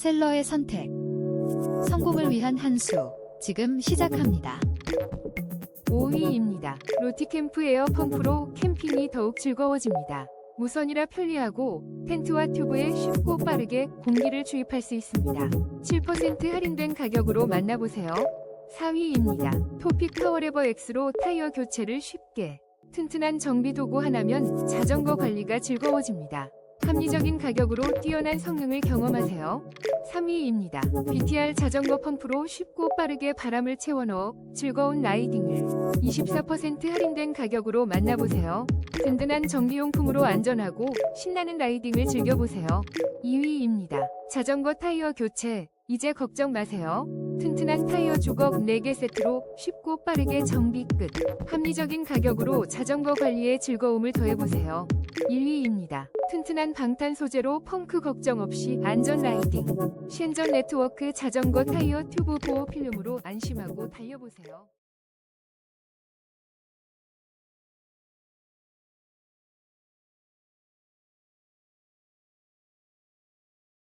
셀러의 선택. 성공을 위한 한 수. 지금 시작합니다. 5위입니다. 로티캠프 에어 펌프로 캠핑이 더욱 즐거워집니다. 무선이라 편리하고 텐트와 튜브에 쉽고 빠르게 공기를 주입할 수 있습니다. 7% 할인된 가격으로 만나보세요. 4위입니다. 토픽 파워레버 X로 타이어 교체를 쉽게. 튼튼한 정비 도구 하나면 자전거 관리가 즐거워집니다. 합리적인 가격으로 뛰어난 성능을 경험하세요. 3위입니다. BTR 자전거 펌프로 쉽고 빠르게 바람을 채워 넣어 즐거운 라이딩을 24% 할인된 가격으로 만나보세요. 든든한 정비용품으로 안전하고 신나는 라이딩을 즐겨보세요. 2위입니다. 자전거 타이어 교체. 이제 걱정 마세요. 튼튼한 타이어 주걱 4개 세트로 쉽고 빠르게 정비 끝. 합리적인 가격으로 자전거 관리에 즐거움을 더해보세요. 1위입니다. 튼튼한 방탄 소재로 펑크 걱정 없이 안전 라이딩. 셴전 네트워크 자전거 타이어 튜브 보호 필름으로 안심하고 달려보세요.